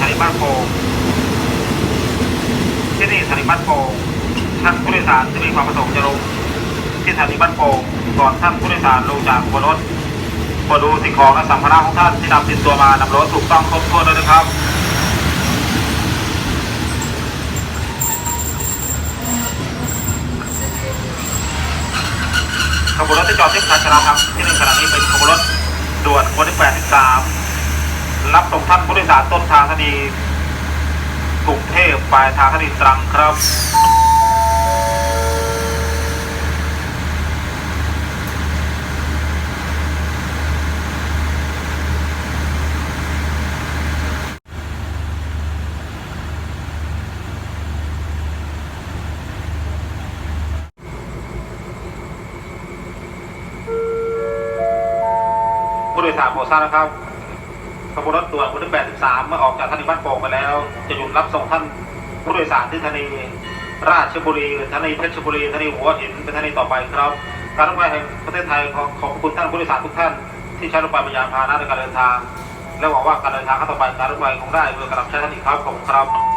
สาริบัตโกที่นี่สาริบัตโกท่านผู้โดยสารจะมีความประสงค์จะลงที่สถานีบ้านโป่งก่อนท่านผู้โดยสารลงจากบนรถกดดูสิ่งของและสัมภาระของท่านที่นำติดตัวมานำรถถูกต้องครบถ้วนด้วนะครับขบวนรถที่จอดที่สถานีครับที่หนึ่ขณะนี้เป็นขบวนานผู้โดยสาต้นทางสถานีกรุงเทพปลายทางสถานีตรังครับผู้โดยสารโปรดทราบนะครับ ขบวนรถด่วนขบวนที่83 เมื่อออกจากสถานีบ้านโป่งไปแล้ว จะหยุดรับส่งท่านผู้โดยสารที่สถานีราชบุรีสถานีเพชรบุรีสถานีหัวหินเป็นสถานีต่อไปครับ การรถไฟแห่งประเทศไทยขอขอบคุณท่านผู้โดยสารทุกท่าน ที่ใช้รถไฟเป็นยานพาหนะในการเดินทาง และหวังว่าการเดินทางครั้งต่อไปการรถไฟคงได้เพื่อกลับใช้ท่านอีกครับขอบคุณครับ